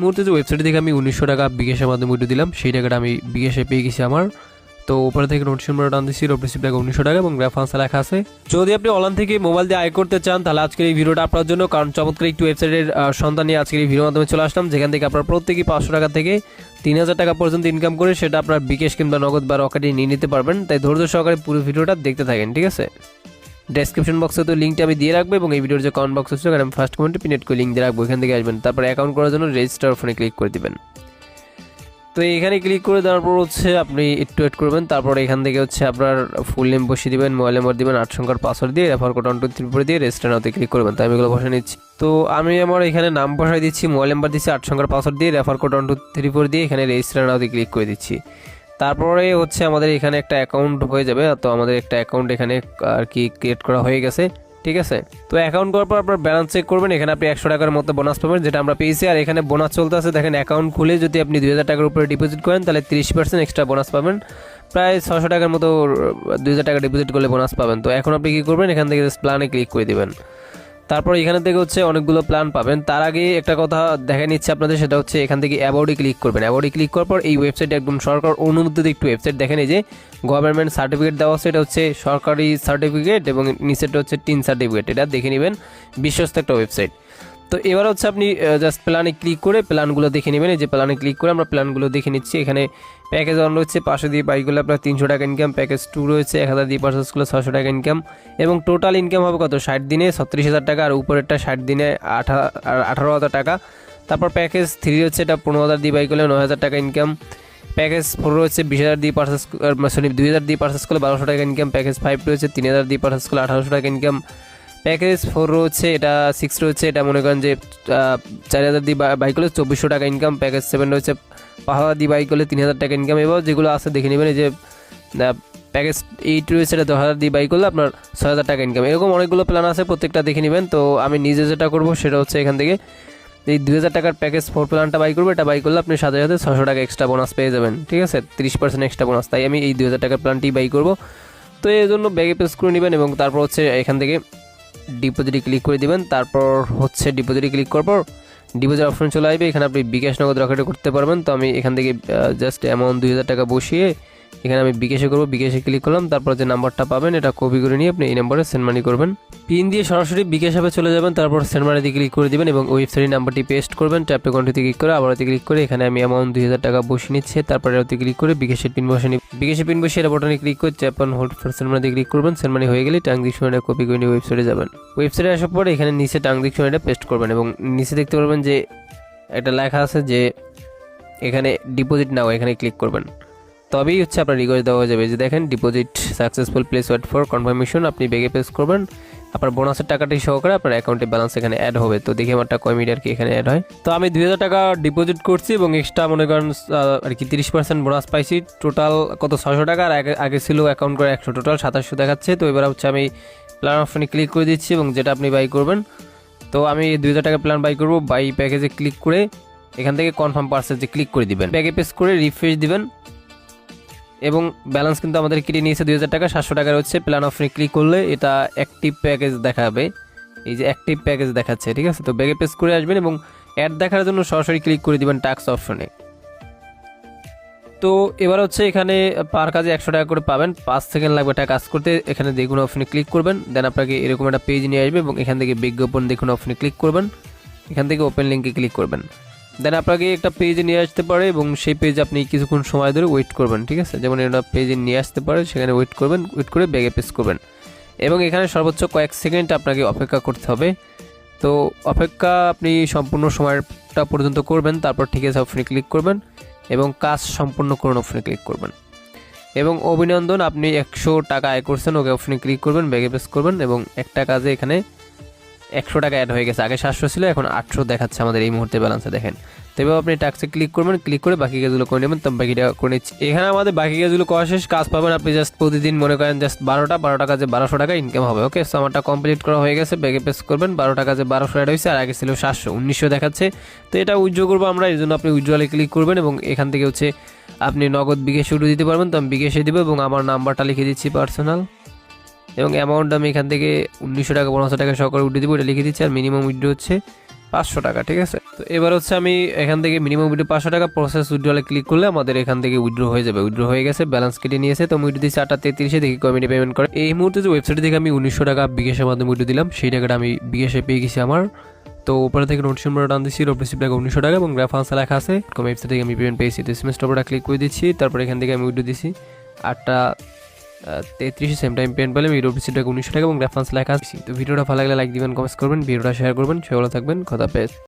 মুহূর্তে যে ওয়েবসাইট থেকে আমি উনিশশো টাকা বিকাশের মাধ্যমে উঠে দিলাম, সেই টাকাটা আমি বিকাশে পেয়ে গেছি আমার। তো ওপরে থেকে নোটিশ নম্বর টান দিচ্ছি রোড টাকা উনিশশো টাকা এবং রেফারেন্স লেখা আছে। যদি আপনি অনলাইন থেকে মোবাইল দিয়ে আয় করতে চান, তাহলে আজকের এই ভিডিওটা আপনার জন্য, কারণ চমৎকার একটি ওয়েবসাইটের সন্ধান নিয়ে আজকের এই ভিডিওর মাধ্যমে চলে আসলাম, যেখান থেকে আপনার প্রত্যেকেই পাঁচশো টাকা থেকে তিন হাজার টাকা পর্যন্ত ইনকাম করে সেটা আপনার বিকেশ কিংবা নগদ বা রকেটে নিয়ে নিতে পারবেন। তাই ধৈর্য সহকারে পুরো ভিডিওটা দেখতে থাকেন, ঠিক আছে? ডেসক্রিপশন বক্সে তো লিঙ্কটা আমি দিয়ে রাখব এবং এই ভিডিওর যে কমেন্ট বক্স আছে, ওখানে আমি ফার্স্ট কমেন্টে পিনেট করে লিঙ্ক দিয়ে রাখব। এখান থেকে আসবেন, তারপর অ্যাকাউন্ট করার জন্য রেজিস্টার ফোনে ক্লিক করে দিবেন। তো এখানে ক্লিক করে দেওয়ার পর হচ্ছে আপনি একটু ওয়েট করবেন, তারপর এখান থেকে হচ্ছে আপনার ফুল নেম বসিয়ে দিবেন মোবাইল নাম্বার দিবেন, আট সংখ্যার পাসওয়ার্ড দিয়ে refer code one two three four দিয়ে রেজিস্টার নাওতে ক্লিক করবেন। তো আমি এগুলো বসে নিচ্ছি। তো আমি আমার এখানে নাম বসাই দিচ্ছি মোবাইল নাম্বার দিচ্ছি, আট সংখ্যার পাসওয়ার্ড দিয়ে refer code one two three four দিয়ে এখানে রেজিস্টার নাওতে ক্লিক করে দিচ্ছি। তারপরে হচ্ছে আমাদের এখানে একটা অ্যাকাউন্ট হয়ে যাবে, তো আমাদের একটা অ্যাকাউন্ট এখানে আর কি ক্রিয়েট করা হয়ে গেছে, ঠিক আছে? তো অ্যাকাউন্ট করার পর আপনার ব্যালেন্স চেক করবেন, এখানে আপনি একশো টাকার মতো বোনাস পাবেন, যেটা আমরা পেয়েছি। আর এখানে বোনাস চলতে আছে, দেখেন অ্যাকাউন্ট খুলে যদি আপনি দুই হাজার টাকার উপরে ডিপোজিট করেন, তাহলে তিরিশ পার্সেন্ট এক্সট্রা বোনাস পাবেন। প্রায় ছশো টাকার মতো, দুই হাজার টাকা ডিপোজিট করলে বোনাস পাবেন। তো এখন আপনি কী করবেন, এখান থেকে প্ল্যানে ক্লিক করে দিবেন। তারপর এখানে থেকে হচ্ছে অনেকগুলো প্ল্যান পাবেন। তার আগে একটা কথা দেখা নিচ্ছে আপনাদের, সেটা হচ্ছে এখান থেকে অ্যাবাউটে ক্লিক করবেন। অ্যাবাউটে ক্লিক করার পর এই ওয়েবসাইট একদম সরকার অনুমোদিত একটি ওয়েবসাইট দেখেন এই যে গভর্নমেন্ট সার্টিফিকেট দেওয়া হচ্ছে এটা হচ্ছে সরকারি সার্টিফিকেট এবং নিচেটা হচ্ছে টিন সার্টিফিকেট এটা দেখে নেবেন। বিশ্বস্ত একটা ওয়েবসাইট তো এবার হচ্ছে আপনি জাস্ট প্ল্যানে ক্লিক করে প্ল্যানগুলো দেখে নেবেন। এই যে প্ল্যানে ক্লিক করে আমরা প্ল্যানগুলো দেখে নিচ্ছি। এখানে প্যাকেজ ওয়ান রয়েছে পাঁচশো দিয়ে বাইকগুলো আপনার তিনশো টাকা ইনকাম প্যাকেজ টু রয়েছে এক হাজার দিয়ে পার্সেস করলে ছশো টাকা ইনকাম এবং টোটাল ইনকাম হবে কত? ষাট দিনে ছত্রিশ হাজার টাকা আর উপরেরটা ষাট দিনে আঠা আঠারো হাজার টাকা। তারপর প্যাকেজ থ্রি হচ্ছে এটা পনেরো হাজার দিয়ে বাইক করলে নয় হাজার টাকা ইনকাম প্যাকেজ ফোর রয়েছে বিশ হাজার দিয়ে পার্সেস সরি দুই হাজার দিয়ে পার্সেস করলে বারোশো টাকা ইনকাম প্যাকেজ ফাইভ রয়েছে তিন হাজার দিয়ে পার্সেস করলে আঠারোশো টাকা ইনকাম প্যাকেজ ফোর রয়েছে, এটা সিক্স রয়েছে, এটা মনে করেন যে চার হাজার দিয়ে বাইক করলে চব্বিশশো টাকা ইনকাম প্যাকেজ সেভেন রয়েছে, পাঁচ হাজার দিয়ে বাইক করলে তিন হাজার টাকা ইনকাম এবার যেগুলো আছে দেখে নেবেন, এই যে প্যাকেজ এইট রয়েছে, এটা দশ হাজার দিয়ে বাইক করলে আপনার ছয় হাজার টাকা ইনকাম এরকম অনেকগুলো প্ল্যান আছে, প্রত্যেকটা দেখে নেবেন, তো আমি নিজে যেটা করব সেটা হচ্ছে এখান থেকে, এই দুই হাজার টাকার প্যাকেজ ফোর প্ল্যানটা বাই করব, এটা বাই করলে আপনি সাথে সাথে ছশো টাকা এক্সট্রা বোনাস পেয়ে যাবেন, ঠিক আছে? তিরিশ পার্সেন্ট এক্সট্রা বোনাস তাই আমি এই দুই হাজার টাকার প্ল্যানটি বাই করব, তো এই জন্য ব্যাগে প্রেস করে নেবেন এবং তারপর হচ্ছে এখান থেকে ডিপোজিটে ক্লিক করে দিবেন, তারপর হচ্ছে ডিপোজিটে ক্লিক করার পর ডিপোজিট অপশন চলে আসবে। এখানে আপনি বিকাশ নগদ রকেটে করতে পারবেন। তো আমি এখান থেকে জাস্ট অ্যামাউন্ট দুই হাজার টাকা বসিয়ে এখানে আমি বিকাশে করব, বিকাশে ক্লিক করলাম, তারপর যে নাম্বারটা পাবেন, এটা কপি করে নিয়ে আপনি এই নাম্বারে সেন্ড মানি করবেন। পিন দিয়ে সরাসরি বিকাশ অ্যাপে চলে যাবেন, তারপর সেন্ড মানিতে ক্লিক করে দিবেন এবং ওয়েবসাইট নাম্বারটি পেস্ট করবেন ট্যাপে কন্টিতে ক্লিক করে আবার ক্লিক করে এখানে আমি অ্যামাউন্ট দুই হাজার টাকা বসিয়ে নিচ্ছে, তারপরে ওতে ক্লিক করে বিকাশের পিন বসে নিই পিন বসিয়ে এটা বটনে ক্লিক করে tap on hold for send মানিতে ক্লিক করবেন সেন্ড মানি হয়ে গেলে ট্রানজেকশনটা কপি করে নিয়ে ওয়েবসাইটে যাবেন। ওয়েবসাইটে আসার পরে এখানে নিচে ট্রানজেকশনটা পেস্ট করবেন এবং নিচে দেখতে পারবেন যে একটা লেখা আছে যে এখানে ডিপোজিট নাও এখানে ক্লিক করবেন। তবেই হচ্ছে আপনার রিকোয়েস্ট দেওয়া যাবে যে দেখেন deposit successful please wait for confirmation আপনি বেগে প্রেস করবেন। আপনার বোনাসের টাকাটি সহকারে আপনার অ্যাকাউন্টে ব্যালেন্স এখানে অ্যাড হবে। তো দেখি আমারটা কয় মিনিট আর কি এখানে অ্যাড হয়। তো আমি দুই হাজার টাকা ডিপোজিট করছি এবং এক্সট্রা মনে করেন আর কি তিরিশ পার্সেন্ট বোনাস পাইছি। টোটাল কত? ছশো টাকা। আর আগে ছিল অ্যাকাউন্ট করে একশো। টোটাল সাতাশশো দেখাচ্ছে। তো এবার হচ্ছে আমি প্ল্যান অপশনে ক্লিক করে দিচ্ছি এবং যেটা আপনি বাই করবেন। তো আমি দুই হাজার টাকা প্ল্যান বাই করব। বাই প্যাকেজে ক্লিক করে এখান থেকে কনফার্ম পার্সেজে ক্লিক করে দিবেন। প্যাকে পেস করে রিফ্রেশ দিবেন। এবং ব্যালেন্স কিন্তু আমাদের কেটে নিয়েছে দুই হাজার টাকা, সাতশো টাকার হচ্ছে প্ল্যান অপশনে ক্লিক করলে এটা অ্যাক্টিভ প্যাকেজ দেখাবে। এই যে অ্যাক্টিভ প্যাকেজ দেখাচ্ছে, ঠিক আছে? তো ব্যাগে পেস করে আসবেন এবং অ্যাড দেখার জন্য সরাসরি ক্লিক করে দিবেন টাক্স অপশনে তো এবার হচ্ছে এখানে পার কাজে একশো টাকা করে পাবেন। পাঁচ সেকেন্ড লাগবে এটা কাজ করতে, এখানে দেখুন অপশনে ক্লিক করবেন দেন আপনাকে এরকম একটা পেজ নিয়ে আসবে এবং এখান থেকে বিজ্ঞাপন দেখুন অপশনে ক্লিক করবেন। এখান থেকে ওপেন লিঙ্কে ক্লিক করবেন। দেন আপনাকে একটা পেজে নিয়ে আসতে পারে এবং সেই পেজ আপনি কিছুক্ষণ সময় ধরে ওয়েট করবেন, ঠিক আছে? যেমন এটা পেজে নিয়ে আসতে পারে, সেখানে ওয়েট করবেন ওয়েট করে ব্যাগে পেস করবেন। এবং এখানে সর্বোচ্চ কয়েক সেকেন্ড আপনাকে অপেক্ষা করতে হবে। তো অপেক্ষা আপনি সম্পূর্ণ সময়টা পর্যন্ত করবেন, তারপর ঠিক আছে অপশনে ক্লিক করবেন এবং কাজ সম্পূর্ণ করুন অপশনে ক্লিক করবেন। এবং অভিনন্দন, আপনি একশো টাকা আয় করছেন, ওকে অপশনে ক্লিক করবেন ব্যাগে পেস করবেন এবং একটা কাজে এখানে একশো টাকা অ্যাড হয়ে গেছে। আগে সাতশো ছিল, এখন আটশো দেখাচ্ছে আমাদের এই মুহূর্তে ব্যালেন্সে দেখেন। তো এবার আপনি ট্যাক্সে ক্লিক করবেন ক্লিক করে বাকি কাজগুলো করে নেবেন তো বাকিটা করে নিচ্ছি। এখানে আমাদের বাকি কাজগুলো করা শেষ, কাজ পাবেন আপনি জাস্ট প্রতিদিন মনে করেন জাস্ট বারোটা বারোটা কাজে বারোশো টাকা ইনকাম হবে ওকে সো আমারটা কমপ্লিট করা হয়ে গেছে ব্যাগে পেস করবেন, বারোটা কাজে বারোশো অ্যাড হয়েছে, আর আগে ছিল সাতশো, উনিশশো দেখাচ্ছে। তো এটা উজ্জ্ব করব আমরা, এই জন্য আপনি উজ্জ্বলে ক্লিক করবেন এবং এখান থেকে হচ্ছে আপনি নগদ বিকাশে উঠে দিতে পারবেন, তো আমি বিকাশে দেবো এবং আমার নাম্বারটা লিখে দিচ্ছি পার্সোনাল এবং অ্যামাউন্ট আমি এখান থেকে উনিশশো টাকা, পনেরোশো টাকা সহকারে উঠে দিব, এটা লিখে দিচ্ছি, আর মিনিমাম উইড্রো হচ্ছে পাঁচশো টাকা, ঠিক আছে? তো এবার হচ্ছে আমি এখান থেকে মিনিমাম উইড্রো পাঁচশো টাকা প্রসেস উইড্রোলে ক্লিক করলে আমাদের এখান থেকে উইড্রো হয়ে যাবে। উইড্রো হয়ে গেছে ব্যালেন্স কেটে নিয়েছে তো উইড্রো দিচ্ছি আটটা তেত্রিশে, দেখি কমিটি পেমেন্ট করে। এই মুহূর্তে যে ওয়েবসাইট থেকে আমি উনিশশো টাকা বিকাশের মাধ্যমে উইড্রো দিলাম, সেই টাকাটা আমি বিকাশে পেয়ে গেছি আমার। তো ওপরে থেকে নোটিশ নম্বর টান দিচ্ছি রোড রিসিপ্ট টাকা উনিশশো টাকা, এবং রেফারেন্স লেখা আছে। কম ওয়েবসাইট থেকে আমি পেমেন্ট পেয়েছি, তো এসএমএস টপটা ক্লিক করে দিচ্ছি, তারপর এখান থেকে আমি উইড্রো দিচ্ছি, আটটা তেত্রিশে সেম টাইম পেন পেলাম ইউরোপ রোড উনিশশো টাকা এবং রেফারেন্স লেখা আছে। তো ভিডিওটা ভালো লাগলে লাইক দিবেন কমেন্টস করবেন ভিডিওটা শেয়ার করবেন সেগুলো থাকবেন, কথা পেয়ে